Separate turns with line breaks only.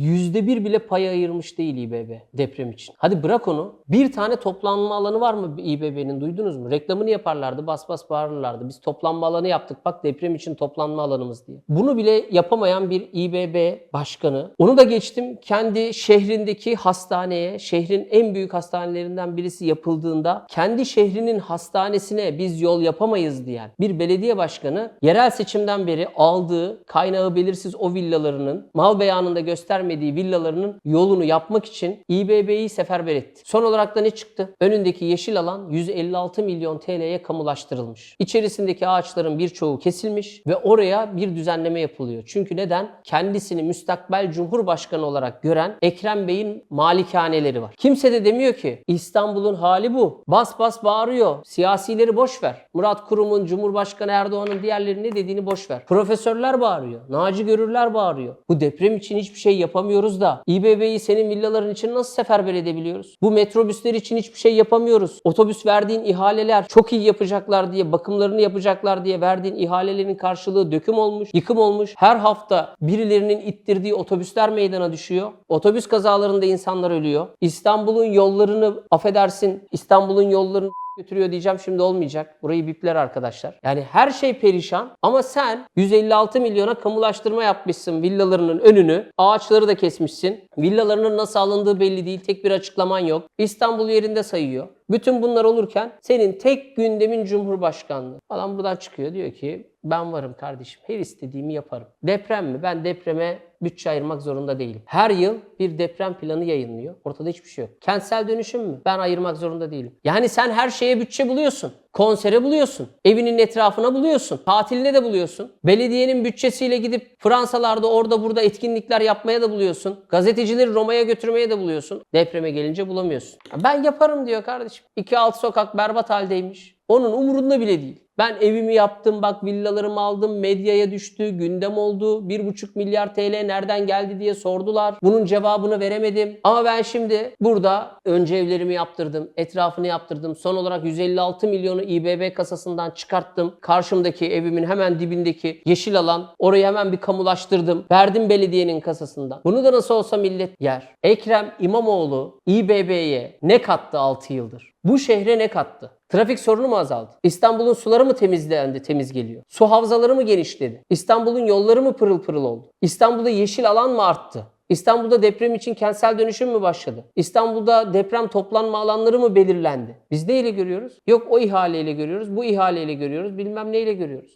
%1 bile pay ayırmış değil İBB deprem için. Hadi bırak onu. Bir tane toplanma alanı var mı İBB'nin duydunuz mu? Reklamını yaparlardı bas bas bağırırlardı. Biz toplanma alanı yaptık bak deprem için toplanma alanımız diye. Bunu bile yapamayan bir İBB başkanı. Onu da geçtim kendi şehrindeki hastaneye, şehrin en büyük hastanelerinden birisi yapıldığında kendi şehrinin hastanesine biz yol yapamayız diyen bir belediye başkanı yerel seçimden beri aldığı kaynağı belirsiz o villalarının mal beyanında göstermediği villalarının yolunu yapmak için İBB'yi seferber etti. Son olarak da ne çıktı? Önündeki yeşil alan 156 milyon TL'ye kamulaştırılmış. İçerisindeki ağaçların birçoğu kesilmiş ve oraya bir düzenleme yapılıyor. Çünkü neden? Kendisini müstakbel cumhurbaşkanı olarak gören Ekrem Bey'in malikaneleri var. Kimse de demiyor ki İstanbul'un hali bu. Bas bas bağırıyor. Siyasileri boş ver. Murat Kurum'un, Cumhurbaşkanı Erdoğan'ın diğerlerinin ne dediğini boş ver. Profesörler bağırıyor. Naci Görürler bağırıyor. Bu deprem için hiçbir şey yapamıyoruz da İBB'yi senin villaların için nasıl seferber edebiliyoruz? Bu metrobüsler için hiçbir şey yapamıyoruz. Otobüs verdiğin ihaleler çok iyi yapacaklar diye, bakımlarını yapacaklar diye verdiğin ihalelerin karşılığı döküm olmuş, yıkım olmuş. Her hafta birilerinin ittirdiği otobüsler meydana düşüyor. Otobüs kazalarında insanlar ölüyor. İstanbul'un yollarını affedersin, İstanbul'un yollarını götürüyor diyeceğim şimdi olmayacak. Burayı bipler arkadaşlar. Yani her şey perişan ama sen 156 milyona kamulaştırma yapmışsın villalarının önünü. Ağaçları da kesmişsin. Villalarının nasıl alındığı belli değil. Tek bir açıklaman yok. İstanbul yerinde sayıyor. Bütün bunlar olurken senin tek gündemin Cumhurbaşkanlığı. Adam buradan çıkıyor diyor ki ben varım kardeşim. Her istediğimi yaparım. Deprem mi? Ben depreme bütçe ayırmak zorunda değilim. Her yıl bir deprem planı yayınlıyor. Ortada hiçbir şey yok. Kentsel dönüşüm mü? Ben ayırmak zorunda değilim. Yani sen her şeye bütçe buluyorsun. Konsere buluyorsun. Evinin etrafına buluyorsun. Tatiline de buluyorsun. Belediyenin bütçesiyle gidip Fransalarda orada burada etkinlikler yapmaya da buluyorsun. Gazetecileri Roma'ya götürmeye de buluyorsun. Depreme gelince bulamıyorsun. Ben yaparım diyor kardeşim. İki alt sokak berbat haldeymiş. Onun umurunda bile değil. Ben evimi yaptım bak villalarımı aldım medyaya düştü gündem oldu 1,5 milyar TL nereden geldi diye sordular. Bunun cevabını veremedim. Ama ben şimdi burada önce evlerimi yaptırdım etrafını yaptırdım son olarak 156 milyonu İBB kasasından çıkarttım. Karşımdaki evimin hemen dibindeki yeşil alan orayı hemen bir kamulaştırdım. Verdim belediyenin kasasından. Bunu da nasıl olsa millet yer. Ekrem İmamoğlu İBB'ye ne kattı 6 yıldır? Bu şehre ne kattı? Trafik sorunu mu azaldı? İstanbul'un suları mı temizlendi, temiz geliyor? Su havzaları mı genişledi? İstanbul'un yolları mı pırıl pırıl oldu? İstanbul'da yeşil alan mı arttı? İstanbul'da deprem için kentsel dönüşüm mü başladı? İstanbul'da deprem toplanma alanları mı belirlendi? Biz neyle görüyoruz? Yok o ihaleyle görüyoruz, bu ihaleyle görüyoruz, bilmem neyle görüyoruz.